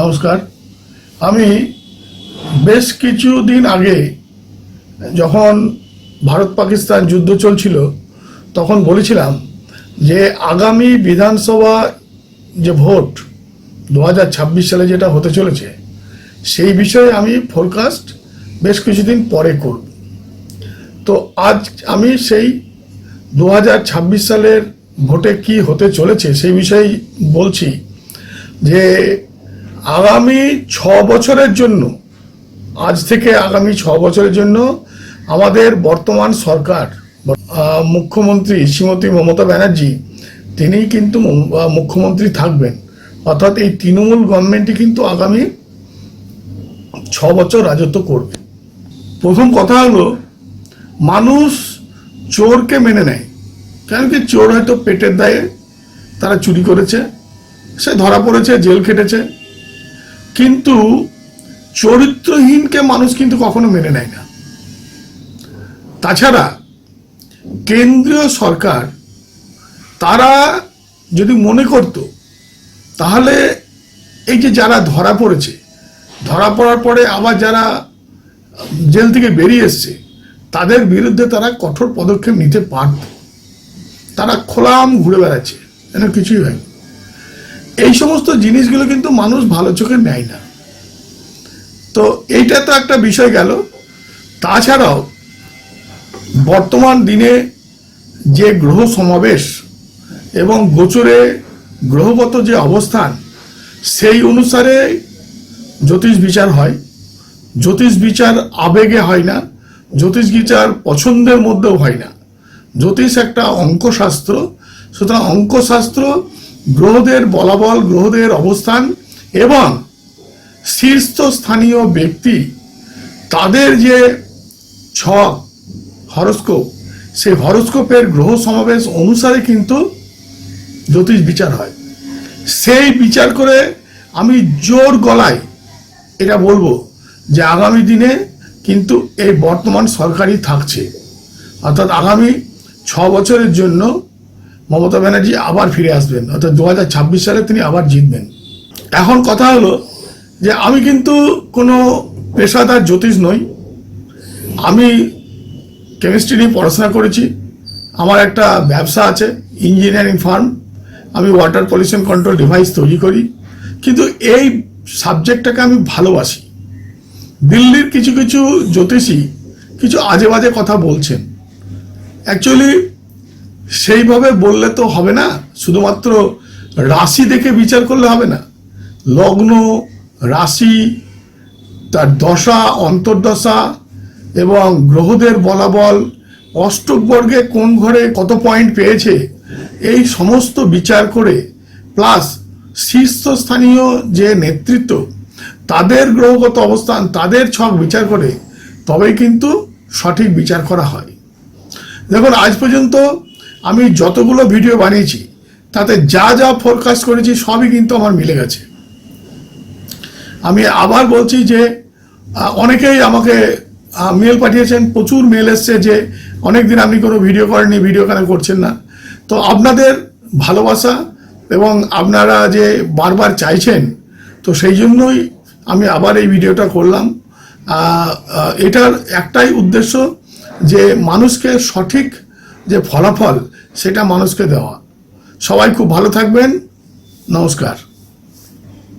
নমস্কার। আমি বেশ কিছু দিন আগে যখন ভারত পাকিস্তান যুদ্ধ চলছিল, তখন বলেছিলাম যে আগামী বিধানসভা যে ভোট দু হাজার ছাব্বিশ সালে যেটা হতে চলেছে, সেই বিষয়ে আমি ফোরকাস্ট বেশ কিছুদিন পরে করব। তো আজ আমি সেই দু হাজার ছাব্বিশ সালের ভোটে কি হতে চলেছে সেই বিষয়ে বলছি যে আগামী ছ বছরের জন্য, আজ থেকে আগামী ছ বছরের জন্য আমাদের বর্তমান সরকার মুখ্যমন্ত্রী শ্রীমতী মমতা ব্যানার্জি, তিনি কিন্তু মুখ্যমন্ত্রী থাকবেন। অর্থাৎ এই তৃণমূল গভর্নমেন্টই কিন্তু আগামী ছ বছর রাজত্ব করবে। প্রথম কথা হলো, মানুষ চোরকে মেনে নেয়। কেন কি চোর হয়তো পেটের দায়ে তারা চুরি করেছে, সে ধরা পড়েছে, জেল খেটেছে। কিন্তু চরিত্রহীনকে মানুষ কিন্তু কখনো মেনে নেয় না। তাছাড়া কেন্দ্রীয় সরকার, তারা যদি মনে করত, তাহলে এই যে যারা ধরা পড়েছে, ধরা পড়ার পরে আবার যারা জেল থেকে বেরিয়ে এসছে, তাদের বিরুদ্ধে তারা কঠোর পদক্ষেপ নিতে পারত। তারা খোলাম ঘুরে বেড়াচ্ছে, যেন কিছুই হয়নি। এই সমস্ত জিনিসগুলো কিন্তু মানুষ ভালো চোখে নেয় না। তো এইটা তো একটা বিষয় গেল। তাছাড়াও, বর্তমান দিনে যে গ্রহ সমাবেশ এবং গোচরে গ্রহগত যে অবস্থান, সেই অনুসারে জ্যোতিষ বিচার হয়। জ্যোতিষ বিচার আবেগে হয় না, জ্যোতিষ বিচার পছন্দের মধ্যেও হয় না। জ্যোতিষ একটা অঙ্কশাস্ত্র, সুতরাং অঙ্কশাস্ত্র গ্রহদের বলাবল, গ্রহদের অবস্থান এবং শীর্ষস্থানীয় ব্যক্তি তাদের যে ছক, হরস্কোপ, সেই হরস্কোপের গ্রহ সমাবেশ অনুসারে কিন্তু জ্যোতিষ বিচার হয়। সেই বিচার করে আমি জোর গলায় এটা বলব যে আগামী দিনে কিন্তু এই বর্তমান সরকারই থাকছে। অর্থাৎ আগামী ছ বছরের জন্য মমতা ব্যানার্জি আবার ফিরে আসবেন। অর্থাৎ দু হাজার ছাব্বিশ সালে তিনি আবার জিতবেন। এখন কথা হলো যে আমি কিন্তু কোনো পেশাদার জ্যোতিষ নই। আমি কেমিস্ট্রি নিয়ে পড়াশোনা করেছি। আমার একটা ব্যবসা আছে, ইঞ্জিনিয়ারিং ফার্ম। আমি ওয়াটার পলিউশন কন্ট্রোল ডিভাইস তৈরি করি। কিন্তু এই সাবজেক্টটাকে আমি ভালোবাসি। দিল্লির কিছু কিছু জ্যোতিষী কিছু আজে বাজে কথা বলছেন। অ্যাকচুয়ালি সেইভাবে বললে তো হবে না। শুধুমাত্র রাশি দেখে বিচার করলে হবে না। লগ্ন, রাশি, তার দশা, অন্তর্দশা এবং গ্রহদের বলাবল অষ্টক বর্গে কোন ঘরে কত পয়েন্ট পেয়েছে, এই সমস্ত বিচার করে প্লাস শীর্ষস্থানীয় যে নেতৃত্ব, তাদের গ্রহগত অবস্থান, তাদের ছক বিচার করে, তবেই কিন্তু সঠিক বিচার করা হয়। দেখুন, আজ পর্যন্ত আমি যতগুলো ভিডিও বানিয়েছি, তাতে যা যা ফোরকাস্ট করেছি, সবই কিন্তু আমার মিলে গেছে। আমি আবার বলছি যে অনেকেই আমাকে মেল পাঠিয়েছেন, প্রচুর মেল এসছে যে অনেক দিন আপনি কোনো ভিডিও করেননি ভিডিও কেন করছেন না? তো আপনাদের ভালোবাসা এবং আপনারা যে বারবার চাইছেন, তো সেই জন্যই আমি আবার এই ভিডিওটা করলাম। এটার একটাই উদ্দেশ্য যে, মানুষকে সঠিক যে ফলাফল সেটা মানুষকে দেওয়া। সবাই খুব ভালো থাকবেন। নমস্কার।